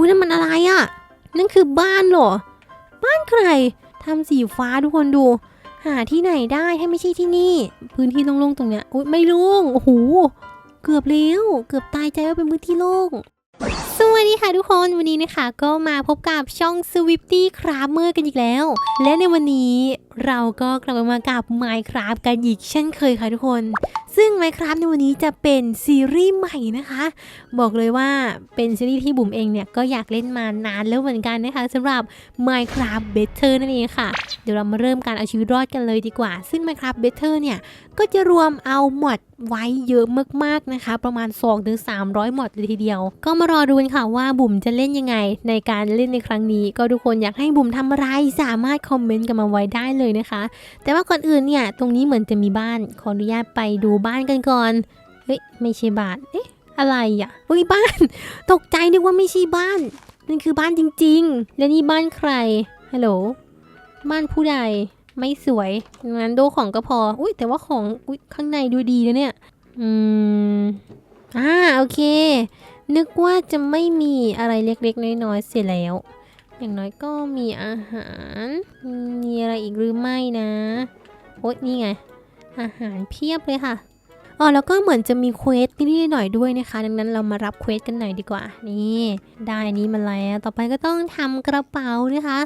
อุ้ยนั่นมันอะไรอะ่ะ นั่นคือบ้านเหรอ บ้านใครทำสีฟ้าทุกคนดู หาที่ไหนได้ให้ไม่ใช่ที่นี่ พื้นที่โล่งๆตรงเนี้ยอุ้ยไม่โล่งโอ้โหเกือบแล้วเกือบตายใจว่าเป็นพื้นที่โล่งสวัสดีค่ะทุกคนวันนี้นะคะ ก็มาพบกับช่อง Swifty c r a f t e r กันอีกแล้ว และในวันนี้ เราก็กลับมากับ Minecraft กันอีกเช่นเคยค่ะทุกคน ซึ่ง Minecraft ในวันนี้จะเป็นซีรีส์ใหม่นะคะ บอกเลยว่าเป็นซีรีส์ที่บุ๋มเองเนี่ย ก็อยากเล่นมานานแล้วเหมือนกันนะคะสำหรับ Minecraft Better นั่นเองค่ะ เดี๋ยวเรามาเริ่มการเอาชีวิตรอดกันเลยดีกว่า ซึ่ง Minecraft Better เนี่ย ก็จะรวมเอาหมดไว้เยอะมากๆนะคะ ประมาณ 2-300มอดเลยทีเดียว ก็มารอดูกันค่ะว่าบุ๋มจะเล่นยังไงในการเล่นในครั้งนี้ ก็ทุกคนอยากให้บุ๋มทำอะไรสามารถคอมเมนต์กันมาไว้ได้เลยนะคะ แต่ว่าก่อนอื่นเนี่ยตรงนี้เหมือนจะมีบ้านขออนุญาตไปดูบ้านกันก่อนเฮ้ยไม่ใช่บ้านเอ๊ะอะไรอะเฮ้ยบ้าน ตกใจนึกว่าไม่ใช่บ้านนั่นคือบ้านจริง ๆ และนี่บ้านใครฮัลโหลบ้านผู้ใดไม่สวยงั้นดูของก็พอ อุ้ยแต่ว่าของอุ้ยข้างในดูดีนะเนี่ย อืม อ่า โอเค นึกว่าจะไม่มีอะไรเล็กๆ น้อยๆ เสียแล้ว อย่างน้อยก็มีอาหาร มีอะไรอีกหรือไม่นะโอ๊ยนี่ไง อาหารเพียบเลยค่ะอ๋อแล้วก็เหมือนจะมีเควสนิดหน่อยด้วยนะคะ ดังนั้นเรามารับเควสกันหน่อยดีกว่า นี่ได้นี้มาแล้วต่อไปก็ต้องทำกระเป๋านะคะ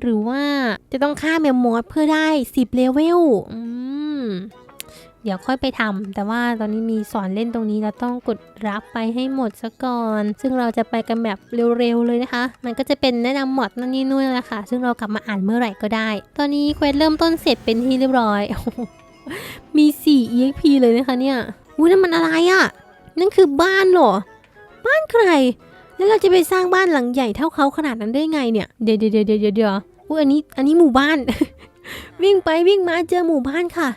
หรือว่าจะต้องฆ่าแมวมอสเพื่อได้ 10เลเวลอืม เดี๋ยวค่อยไปทำแต่ว่าตอนนี้มีสอนเล่นตรงนี้เราต้องกดรับไปให้หมดซะก่อน ซึ่งเราจะไปกันแบบเร็วๆเลยนะคะ มันก็จะเป็นแนะนำมดนั่นนี่นู่นแหละค่ะ ซึ่งเรากลับมาอ่านเมื่อไหร่ก็ได้ ตอนนี้เควสเริ่มต้นเสร็จเป็นที่เรียบร้อย มี 4 EXP เลยนะคะเนี่ยอุ้ยนั่นมันอะไรอะ่ะ นั่นคือบ้านเหรอ บ้านใคร แล้วเราจะไปสร้างบ้านหลังใหญ่เท่าเขาขนาดนั้นได้ไงเนี่ย เดี๋ยวเดี๋ยวเดี๋ยวเดี๋ยวเดี๋ยวอุ้ยอันนี้ อันนี้หมู่บ้าน วิ่งไปวิ่งมาเจอหมู่บ้านค่ะ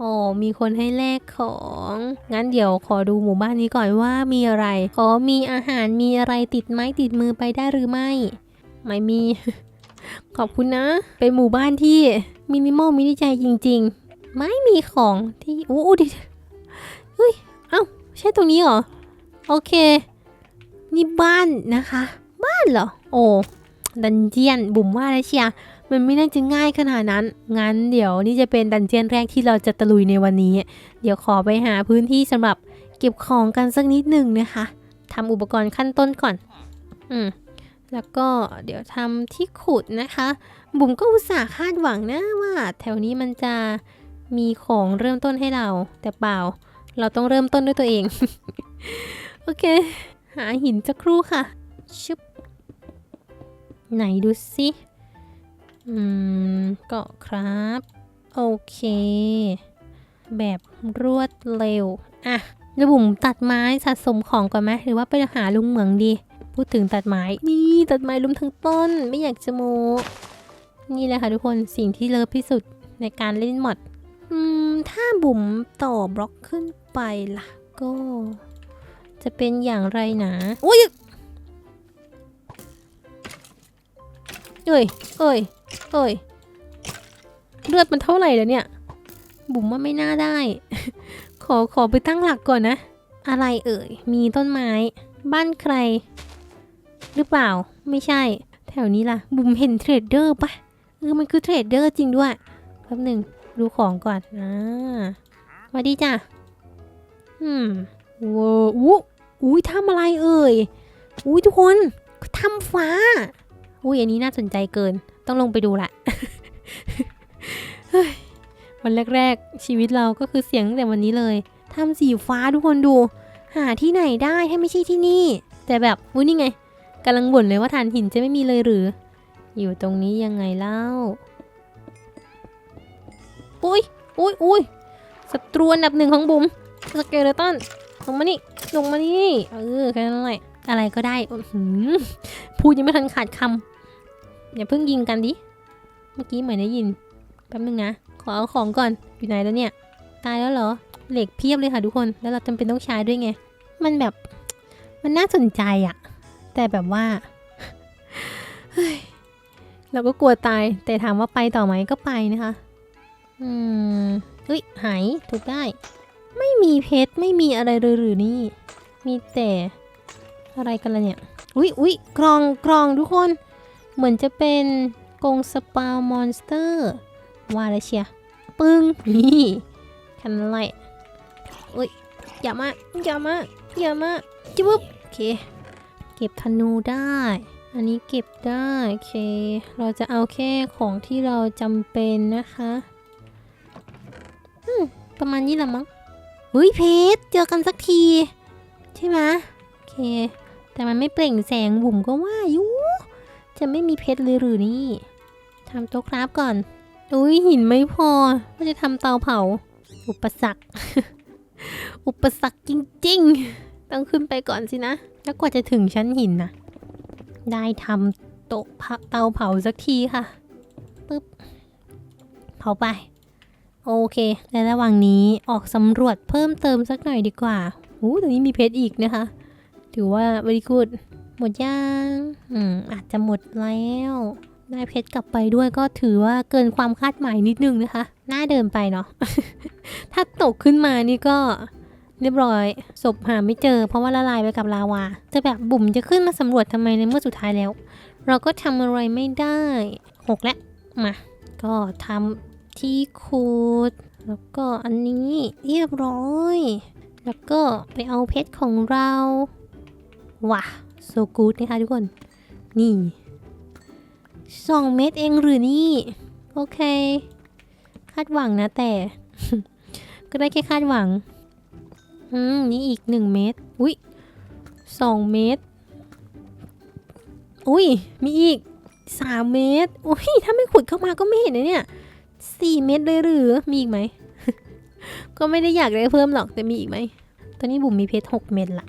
อ๋อ มีคนให้แลกของ งั้นเดี๋ยวขอดูหมู่บ้านนี้ก่อนว่ามีอะไรขอมีอาหาร มีอะไรติดไม้ติดมือไปได้หรือไม่ ไม่มี ขอบคุณนะ เป็นหมู่บ้านที่มินิมอลมินิใจจริง ๆ ไม่มีของที่โอ้ดิเฮ้ย เอ้า ใช่ตรงนี้เหรอ โอเค นี่บ้านนะคะ บ้านเหรอ โอ้ ดันเจียนบุ๋มว่าแล้วเชีย มันไม่น่าจะง่ายขนาดนั้น งั้นเดี๋ยวนี่จะเป็นดันเจียนแรกที่เราจะตะลุยในวันนี้ เดี๋ยวขอไปหาพื้นที่สำหรับเก็บของกันสักนิดหนึ่งนะคะทำอุปกรณ์ขั้นต้นก่อน อืมแล้วก็เดี๋ยวทำที่ขุดนะคะ บุ๋มก็อุตส่าห์คาดหวังนะว่า แถวนี้มันจะมีของเริ่มต้นให้เรา แต่เปล่า เราต้องเริ่มต้นด้วยตัวเอง โอเค หาหินสักครู่ค่ะ ชึบ ไหนดูสิ อืม ก็ครับ โอเค แบบรวดเร็ว อะแล้วบุ๋มตัดไม้สะสมของก่อนไหมหรือว่าไปหาลุงเหมืองดี พูดถึงตัดไม้ นี่ตัดไม้ลุมทั้งต้น ไม่อยากจะโมนี่แหละค่ะทุกคนสิ่งที่เลิฟที่สุดในการเล่นมอดอืม ถ้าบุ๋มต่อบล็อกขึ้นไปล่ะ ก็ จะเป็นอย่างไรนะอุ้ยเอ้ยเอ้ย เอ้ย เลือดมันเท่าไหร่แล้วเนี่ย บุ๋มว่าไม่น่าได้ ขอขอไปตั้งหลักก่อนนะ อะไรเอ่ย มีต้นไม้ บ้านใคร หรือเปล่า ไม่ใช่ แถวนี้ล่ะ บุ๋มเห็นเทรดเดอร์ปะเออ มันคือเทรดเดอร์จริงด้วย แป๊บหนึ่งดูของก่อนอ่าวัสดีจ้ะอืมว้าวอู้อุ้ยทำอะไรเอ่ย อุ้ยทุกคนทำฟ้า อุ้ยอันนี้น่าสนใจเกิน ต้องลงไปดูละเฮ้ยวันแรกๆ ชีวิตเราก็คือเสียงแต่วันนี้เลยทำสีฟ้าทุกคนดู หาที่ไหนได้ให้ไม่ใช่ที่นี่ แต่แบบอุ้ยนี่ไงกำลังบ่นเลยว่าฐานหินจะไม่มีเลยหรือ อยู่ตรงนี้ยังไงเล่า อุ้ยอุ้ยอุ้ยศัตรูอันดับหนึ่งของบุ๋มสเกเลตันลงมานี่ลงมานี่ เออแค่นั้นแหละอะไรก็ได้พูดยังไม่ทันขาดคำ อย่าเพิ่งยิงกันดิ เมื่อกี้เหมือนได้ยิน แป๊บนึงนะ ขอเอาของก่อน อยู่ไหนแล้วเนี่ย ตายแล้วเหรอ เหล็กเพียบเลยค่ะทุกคน แล้วเราจำเป็นต้องใช้ด้วยไง มันแบบ มันน่าสนใจอะแต่แบบว่าเฮ้ยเราก็กลัวตาย แต่ถามว่าไปต่อไหมก็ไปนะคะ อืมเฮ้ย หาย ถูกได้ ไม่มีเพชร ไม่มีอะไรเลยหรือนี่ มีแต่อะไรกันล่ะเนี่ย อุ๊ยอุ๊ยกรองกรองทุกคน เหมือนจะเป็นกงสปาวมอนสเตอร์ ว่าแล้วเชียปึ้งนี่คันไล่อุ๊ยอย่ามาอย่ามาอย่ามาจุ๊บโอเค เก็บธนูได้ อันนี้เก็บได้โอเค เราจะเอาแค่ของที่เราจำเป็นนะคะอืมประมาณนี้แหละมั้งเฮ้ยเพชรเจอกันสักที ใช่ไหมโอเค แต่มันไม่เปล่งแสงบุ๋มก็ว่าอยู่ จะไม่มีเพชรเลยหรือนี่ทำโต๊ะคราฟก่อน อุ้ยหินไม่พอก็จะทำเตาเผา อุปสรรค อุปสรรคจริงๆ ต้องขึ้นไปก่อนสินะ แล้วกว่าจะถึงชั้นหินนะ ได้ทำโต๊ะเผาเตาเผาสักทีค่ะปึ๊บเผาไป โอเคในระหว่างนี้ออกสำรวจเพิ่มเติมสักหน่อยดีกว่าอู้ตรงนี้มีเพชรอีกนะคะ ถือว่า very good หมดยัง อืม อาจจะหมดแล้ว ได้เพชรกลับไปด้วยก็ถือว่าเกินความคาดหมายนิดนึงนะคะ น่าเดินไปเนาะ ถ้าตกขึ้นมานี่ก็เรียบร้อย ศพหาไม่เจอ เพราะว่าละลายไปกับลาวา จะแบบบุ๋มจะขึ้นมาสำรวจทำไมในเมื่อสุดท้ายแล้ว เราก็ทำอะไรไม่ได้หกแล้ว มา ก็ทำที่ขุดแล้วก็อันนี้เรียบร้อย แล้วก็ไปเอาเพชรของเราว้า so good นะคะทุกคน นี่สองเม็ดเองหรือนี่ โอเค คาดหวังนะแต่ ก็ได้แค่คาดหวัง อืม นี่อีกหนึ่งเม็ดอุ้ยสองเม็ดอุ้ย มีอีกสามเม็ดอุ้ย ถ้าไม่ขุดเข้ามาก็ไม่เห็นนะเนี่ยสี่เม็ดเลยหรือ มีอีกไหม ก็ไม่ได้อยากได้เพิ่มหรอก แต่มีอีกไหม ตอนนี้บุ๋มมีเพชรหกเม็ดละ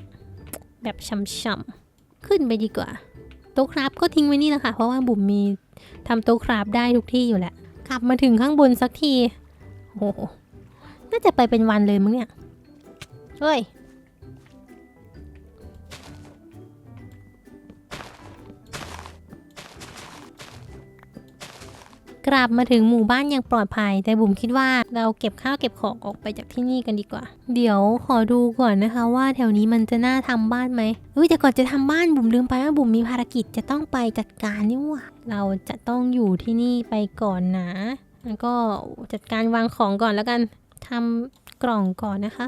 แบบช่ำๆ ขึ้นไปดีกว่า โต๊ะคราฟก็ทิ้งไว้นี่แหละค่ะ เพราะว่าบุ๋มมีทำโต๊ะคราฟได้ทุกที่อยู่แหละกลับมาถึงข้างบนสักทีโอ้โหน่าจะไปเป็นวันเลยมั้งเนี่ย เฮ้ย กลับมาถึงหมู่บ้านอย่างปลอดภัย แต่บุ๋มคิดว่าเราเก็บข้าวเก็บของออกไปจากที่นี่กันดีกว่า เดี๋ยวขอดูก่อนนะคะว่าแถวนี้มันจะน่าทำบ้านไหมเฮ้ยแต่ก่อนจะทำบ้านบุ๋มลืมไปว่าบุ๋มมีภารกิจจะต้องไปจัดการนี่ว่าเราจะต้องอยู่ที่นี่ไปก่อนนะแล้วก็จัดการวางของก่อนแล้วกันทำกล่องก่อนนะคะ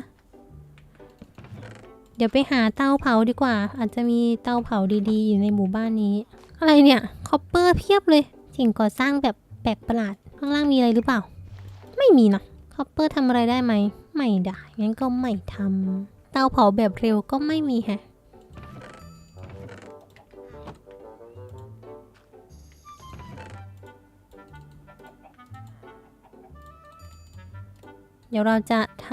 เดี๋ยวไปหาเตาเผาดีกว่า อาจจะมีเตาเผาดีๆ อยู่ในหมู่บ้านนี้ อะไรเนี่ยคอปเปอร์เพียบเลยสิ่งก่อสร้างแบบ ปลกประหลาด ข้างล่างมีอะไรหรือเปล่า ไม่มีนะคอปเปอร์ทำอะไรได้ไหม ไม่ได้ งั้นก็ไม่ทำ เตาเผาแบบเร็วก็ไม่มีแฮะ เดี๋ยวเราจะท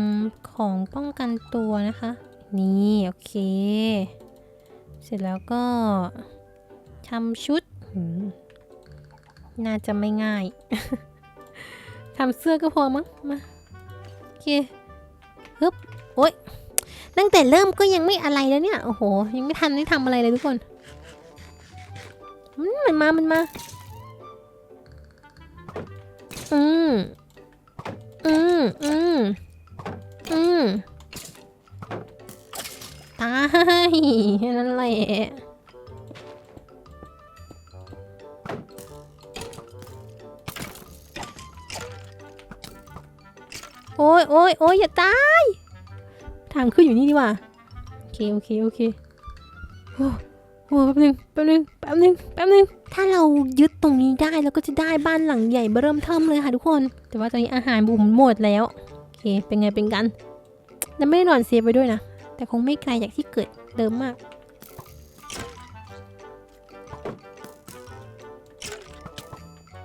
ำของป้องกันตัวนะคะ นี่ โอเค เสร็จแล้วก็ทำชุด น่าจะไม่ง่าย ทำเสื้อก็พอมั้ง มา โอเคฮึบโอ๊ยตั้งแต่เริ่มก็ยังไม่อะไรแล้วเนี่ย โอ้โห ยังไม่ทันได้ทำอะไรเลยทุกคนมมันมา มันมา อืม อืม อืม อืม ตายแค่นั้นแหละ อ้ยโอ้ยโอ้ยอย่าตาย ทางขึ้นอยู่นี่ดีกว่า โอเค โอเค โอเค โอ้โหแป๊บนึง แป๊บนึง แป๊บนึง แป๊บนึง ถ้าเรายึดตรงนี้ได้เราก็จะได้บ้านหลังใหญ่เบิ่มเทิมเลยค่ะทุกคน แต่ว่าตอนนี้อาหารบุ๋มหมดแล้ว โอเค เป็นไงเป็นกัน แล้วไม่ได้นอนเซฟไปด้วยนะ แต่คงไม่ไกลจากที่เกิดเดิมมาก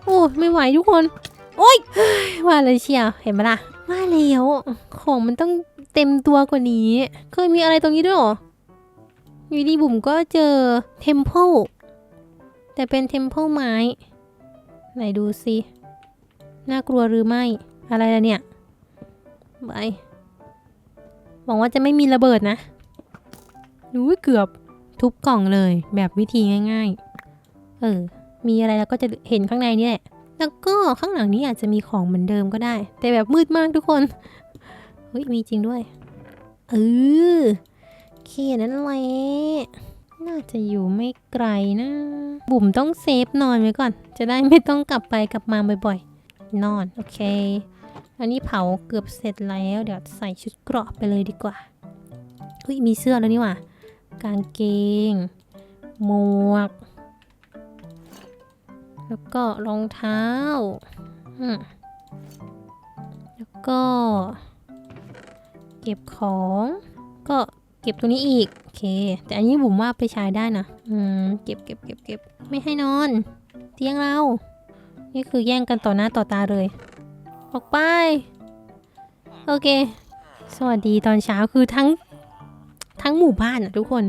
โอ้ไม่ไหวทุกคน โอ๊ยเฮ้ยว่าเลยเชียว เห็นไหมล่ะ ว่าแล้วของมันต้องเต็มตัวกว่านี้ เคยมีอะไรตรงนี้ด้วยหรออยู่ดีบุ๋มก็เจอเทมเพลแต่เป็นเทมเพลไม้ ไหนดูสิน่ากลัวหรือไม่ อะไรล่ะเนี่ยไปหวังว่าจะไม่มีระเบิดนะรู้เกือบทุบกล่องเลย แบบวิธีง่าย ๆ เออ มีอะไรแล้วก็จะเห็นข้างในนี่แหละ แล้วก็ข้างหลังนี้อาจจะมีของเหมือนเดิมก็ได้ แต่แบบมืดมากทุกคน เฮ้ย มีจริงด้วย เออโอเคนั่นแหละ น่าจะอยู่ไม่ไกลนะ บุ๋มต้องเซฟนอนไว้ก่อน จะได้ไม่ต้องกลับไปกลับมาบ่อยๆ นอน โอเค อันนี้เผาเกือบเสร็จแล้ว เดี๋ยวใส่ชุดเกราะไปเลยดีกว่า เฮ้ย มีเสื้อแล้วนี่ว่ากางเกง หมวก แล้วก็รองเท้า แล้วก็ เก็บของ ก็เก็บตัวนี้อีก โอเค แต่อันนี้บุ๋มว่าไปใช้ได้นะ อืม เก็บเก็บเก็บเก็บไม่ให้นอน เตียงเรา นี่คือแย่งกันต่อหน้าต่อตาเลย ออกไป โอเค สวัสดีตอนเช้าคือทั้ง ทั้งหมู่บ้านอะทุกคน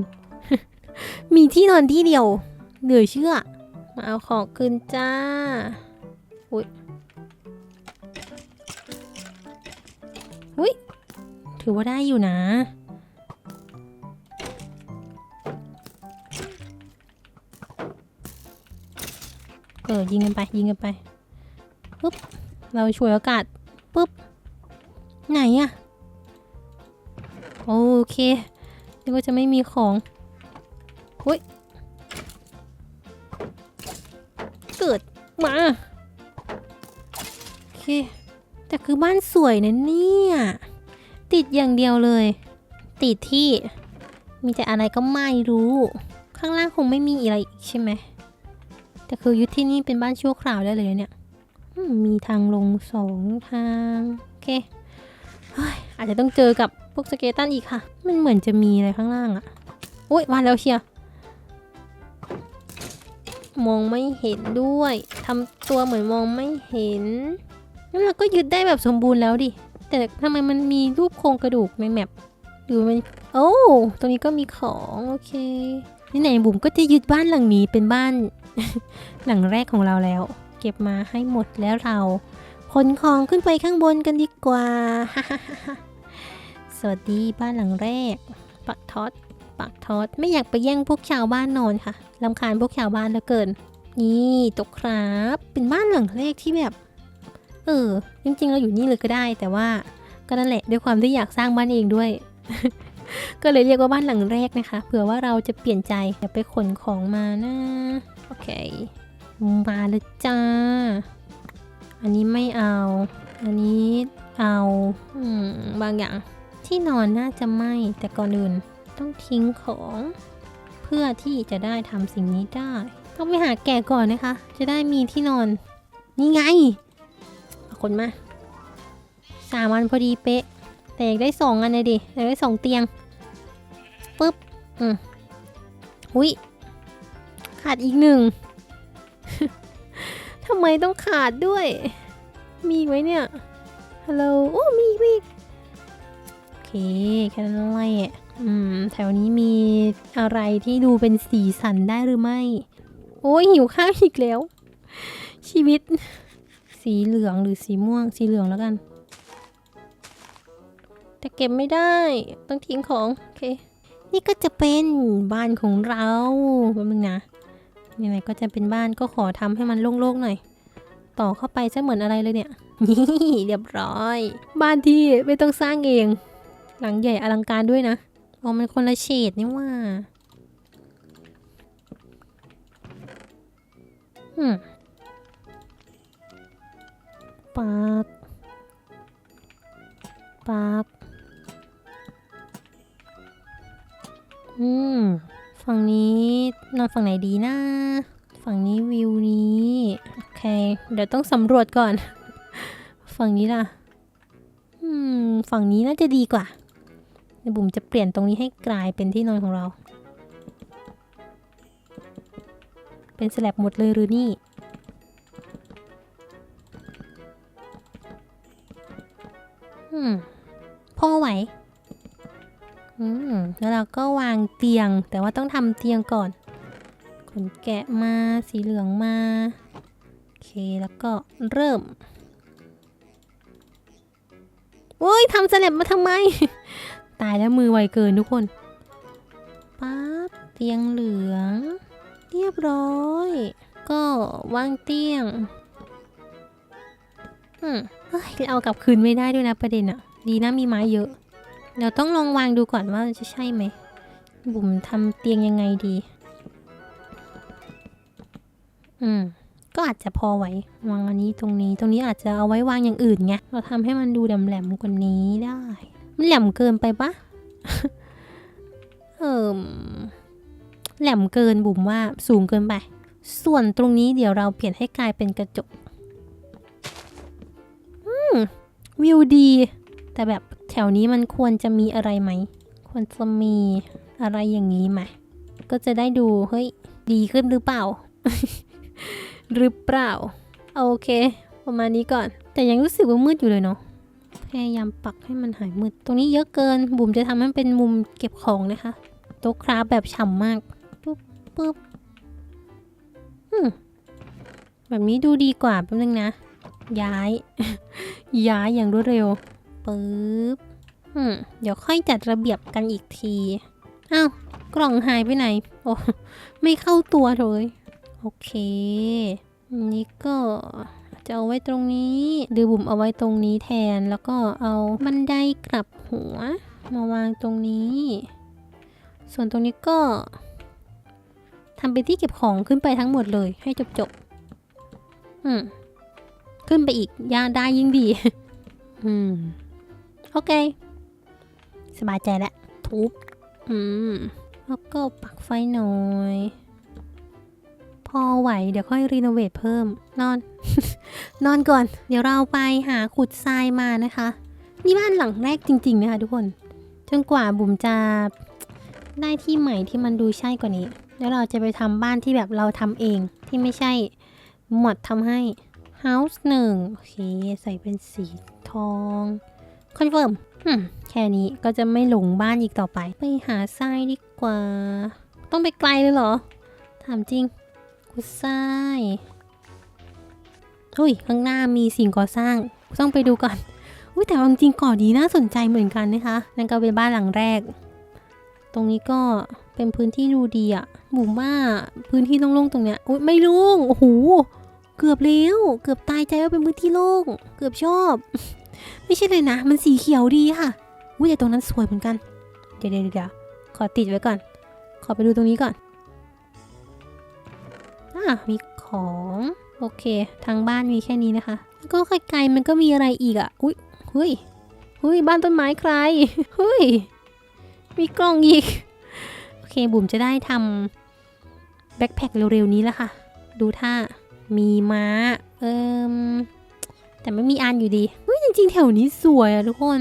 มีที่นอนที่เดียว เหลือเชื่อ มาเอาของคืนจ้า อุ้ยอุ้ยถือว่าได้อยู่นะ เออยิงกันไป ยิงกันไปปุ๊บ เราช่วยโอกาสปุ๊บ ไหนอะโอเคนึกว่าจะไม่มีของอุ้ย มาโอเคแต่คือบ้านสวยนะเนี่ย ติดอย่างเดียวเลย ติดที่มีแต่อะไรก็ไม่รู้ ข้างล่างคงไม่มีอะไรอีกใช่ไหมแต่คือยึดที่นี่เป็นบ้านชั่วคราวได้เลยเนี่ยมีทางลงสองทางโอเคเฮ้ยอาจจะต้องเจอกับพวกสเกตันอีกค่ะ มันเหมือนจะมีอะไรข้างล่างอะโอ้ยมาแล้วเชียร์ มองไม่เห็นด้วยทำตัวเหมือนมองไม่เห็นงั้นเราก็ยึดได้แบบสมบูรณ์แล้วดิ แต่ทำไมมันมีรูปโครงกระดูกในแมปหรือมันโอ้ตรงนี้ก็มีของโอเคนี่ไหนบุ๋มก็จะยึดบ้านหลังนี้เป็นบ้าน หลังแรกของเราแล้ว เก็บมาให้หมดแล้วเราขนของขึ้นไปข้างบนกันดีกว่า สวัสดีบ้านหลังแรก ปักทอด ปักทอด ไม่อยากไปแย่งพวกชาวบ้านนอนค่ะ ลำคาญพวกชาวบ้านเหลือเกิน นี่ตกครับ เป็นบ้านหลังแรกที่แบบ เออ จริงๆ เราอยู่นี่เลยก็ได้ แต่ว่าก็นั่นแหละด้วยความที่อยากสร้างบ้านเองด้วย ก็เลยเรียกว่าบ้านหลังแรกนะคะ เผื่อว่าเราจะเปลี่ยนใจเดี๋ยวไปขนของมานะ โอเค มาเลยจ้า อันนี้ไม่เอา อันนี้เอาอมบางอย่างที่นอนน่าจะไม่แต่ก่อนอื่นต้องทิ้งของ พื่อที่จะได้ทำสิ่งนี้ได้ ต้องไปหาแกะก่อนนะคะ จะได้มีที่นอน นี่ไงเอาคนมาสามวันพอดีเป๊ะ แต่อยากได้สองอันเลยดิอยากได้สองเตียงปุ๊บอืมหุยขาดอีกหนึ่งทำไมต้องขาดด้วย มีไหมเนี่ยฮัลโหลโอ้มีอีกมีอีกโอเคแค่นั้นแหละ อืม แถวนี้มีอะไรที่ดูเป็นสีสันได้หรือไม่ โอ้ยหิวข้าวอีกแล้ว ชีวิต สีเหลืองหรือสีม่วง สีเหลืองแล้วกัน แต่เก็บไม่ได้ ต้องทิ้งของ โอเค นี่ก็จะเป็นบ้านของเราแป๊บนึงนะยังไงก็จะเป็นบ้านก็ขอทำให้มันโล่งๆหน่อย ต่อเข้าไปจะเหมือนอะไรเลยเนี่ย นี่เรียบร้อย บ้านที่ไม่ต้องสร้างเอง หลังใหญ่อลังการด้วยนะ อ๋อมันคนละเฉดนี่ว่าอืมปากปากอืม ฝั่งนี้นอนฝั่งไหนดีนะ ฝั่งนี้วิวนี้ โอเค เดี๋ยวต้องสำรวจก่อน ฝั่งนี้ล่ะ อืม ฝั่งนี้น่าจะดีกว่า เดี๋ยวบุ๋มจะเปลี่ยนตรงนี้ให้กลายเป็นที่นอนของเรา เป็นสแลบหมดเลยหรือนี่ อืมพอไหว อืม แล้วเราก็วางเตียง แต่ว่าต้องทำเตียงก่อน ขนแกะมา สีเหลืองมา โอเค แล้วก็เริ่มโอ้ยทำสแลบมาทำไม ตายแล้วมือไวเกินทุกคนปั๊บเตียงเหลือง เรียบร้อย ก็วางเตียงอืมเฮ้ยเอากลับคืนไม่ได้ด้วยนะประเด็นอะดีนะมีไม้เยอะ เดี๋ยวต้องลองวางดูก่อนว่าจะใช่ไหม บุ๋มทำเตียงยังไงดี อืม ก็อาจจะพอไหววางอันนี้ตรงนี้ ตรงนี้อาจจะเอาไว้วางอย่างอื่นไง เราทำให้มันดูแหลมๆกว่านี้ได้ มันแหลมเกินไปปะเอิมแหลมเกินบุ๋มว่าสูงเกินไป ส่วนตรงนี้เดี๋ยวเราเปลี่ยนให้กลายเป็นกระจกอืมวิวดี แต่แบบแถวนี้มันควรจะมีอะไรไหม ควรจะมีอะไรอย่างนี้ไหม ก็จะได้ดู เฮ้ย ดีขึ้นหรือเปล่า หรือเปล่า โอเค ประมาณนี้ก่อน แต่ยังรู้สึกว่ามืดอยู่เลยเนาะ พยายามปักให้มันหายมืด ตรงนี้เยอะเกิน บุ๋มจะทำให้มันเป็นมุมเก็บของนะคะโต๊ะคราฟแบบฉ่ำมาก ปุ๊บปุ๊บอืมแบบนี้ดูดีกว่าแป๊บนึงนะ ย้าย ย้ายอย่างรวดเร็วปึ๊บอืมเดี๋ยวค่อยจัดระเบียบกันอีกทีอ้าวกล่องหายไปไหน โอ้ ไม่เข้าตัวเลย โอเคนนี้ก็ จะเอาไว้ตรงนี้หรือบุ๋มเอาไว้ตรงนี้แทน แล้วก็เอาบันไดกลับหัว มาวางตรงนี้ ส่วนตรงนี้ก็ทำเป็นที่เก็บของขึ้นไปทั้งหมดเลยให้จบๆอืม ขึ้นไปอีกย่าได้ยิ่งดี อืม โอเค สบายใจแล้วทุบ อืม แล้วก็ปักไฟหน่อย พอไหวเดี๋ยวค่อยรีโนเวทเพิ่ม นอน นอนก่อน เดี๋ยวเราไปหาขุดทรายมานะคะ นี่บ้านหลังแรกจริง ๆ นะคะทุกคนจนกว่าบุ๋มจะได้ที่ใหม่ที่มันดูใช่กว่านี้ แล้วเราจะไปทำบ้านที่แบบเราทำเองที่ไม่ใช่หมดทำให้ House หนึ่งโอเค ใส่เป็นสีทองคอนเฟิร์มแค่นี้ก็จะไม่หลงบ้านอีกต่อไป ไปหาทรายดีกว่า ต้องไปไกลเลยเหรอ ถามจริง กุดทรายเฮ้ยข้างหน้ามีสิ่งก่อสร้าง ต้องไปดูก่อนอุ้ยแต่ว่าจริงก่อดีน่าสนใจเหมือนกันนะคะนั่นก็เป็นบ้านหลังแรก ตรงนี้ก็เป็นพื้นที่ดูดีอะหมู่ว่าพื้นที่โล่งๆตรงเนี้ยอุ้ยไม่โล่งโอ้โหเกือบแล้วเกือบตายใจว่าเป็นพื้นที่โล่งเกือบชอบ ไม่ใช่เลยนะ มันสีเขียวดีค่ะอุ้ยแต่ตรงนั้นสวยเหมือนกัน เดี๋ยวเดี๋ยวเดี๋ยวขอติดไว้ก่อน ขอไปดูตรงนี้ก่อน มีของ โอเค ทางบ้านมีแค่นี้นะคะก็ไกลๆมันก็มีอะไรอีกอะ่ะ อุ้ยเฮ้ยเฮ้ย บ้านต้นไม้ใครเฮ้ย มีกล่องอีก โอเค บุ๋มจะได้ทำแบ็คแพคเร็วๆนี้แล้วค่ะ ดูท่า มีม้า เอิมแต่ไม่มีอันอยู่ดีเฮ้ย จริงๆ แถวนี้สวยอะทุกคน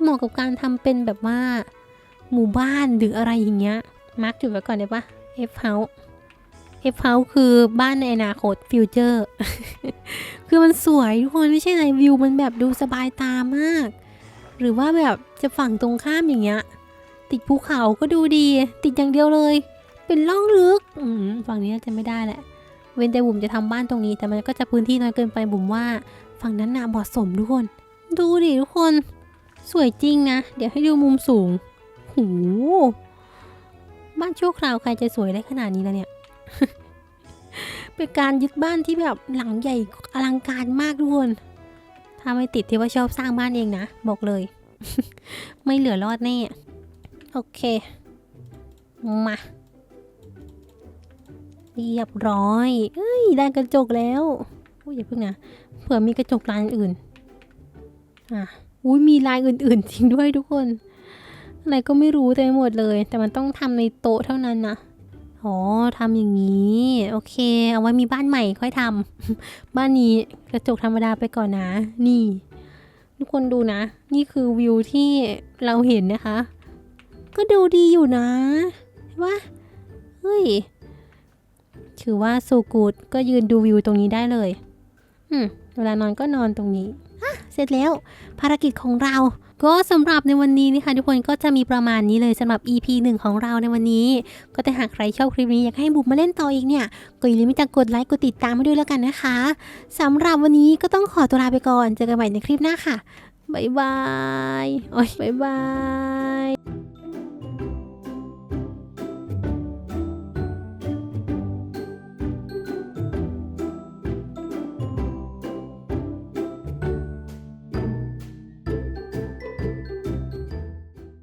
เหมาะกับการทำเป็นแบบว่า หมู่บ้านหรืออะไรอย่างเงี้ย มาร์กจุดไว้ก่อนได้ปะ F House F House คือบ้านในอนาคตฟิวเจอร์ คือมันสวยทุกคนไม่ใช่อะไรวิวมันแบบดูสบายตามาก หรือว่าแบบจะฝั่งตรงข้ามอย่างเงี้ย ติดภูเขาก็ดูดี ติดอย่างเดียวเลย เป็นล่องลึกฝั่งนี้จะไม่ได้แหละ เว้นแต่บุ๋มจะทำบ้านตรงนี้ แต่มันก็จะพื้นที่น้อยเกินไปบุ๋มว่าฝั่งนั้นน่ะเหมาะสมทุกคน ดูดิทุกคน สวยจริงนะ เดี๋ยวให้ดูมุมสูง หู บ้านชั่วคราวใครจะสวยได้ขนาดนี้แล้วเนี่ย เป็นการยึดบ้านที่แบบหลังใหญ่อลังการมากทุกคนถ้าไม่ติดที่ว่าชอบสร้างบ้านเองนะ บอกเลย ไม่เหลือรอดแน่ โอเค มา เรียบร้อยเฮ้ย ได้กระจกแล้วอุ้ยอย่าเพิ่งนะเผื่อมีกระจกลายอื่น อะอุ้ยมีลายอื่นๆจริงด้วยทุกคน อะไรก็ไม่รู้เต็มหมดเลย แต่มันต้องทำในโต๊ะเท่านั้นนะ อ๋อทำอย่างนี้ โอเค เอาไว้มีบ้านใหม่ค่อยทำบ้านนี้กระจกธรรมดาไปก่อนนะ นี่ ทุกคนดูนะ นี่คือวิวที่เราเห็นนะคะ ก็ดูดีอยู่นะว่าเฮ้ย ถือว่าสูกูดก็ยืนดูวิวตรงนี้ได้เลย อืม เวลานอนก็นอนตรงนี้อ เสร็จแล้วภารกิจของเรา ก็สำหรับในวันนี้นะคะทุกคนก็จะมีประมาณนี้เลยสำหรับ EP 1 ของเราในวันนี้ ก็ถ้าหากใครชอบคลิปนี้อยากให้บุกมาเล่นต่ออีกเนี่ยก็อย่าลืมที่จะกดไลค์กดติดตามให้ด้วยแล้วกันนะคะสำหรับวันนี้ก็ต้องขอตัวลาไปก่อนเจอกันใหม่ในคลิปหน้าค่ะบ๊ายบายโอ้ยบ๊ายบาย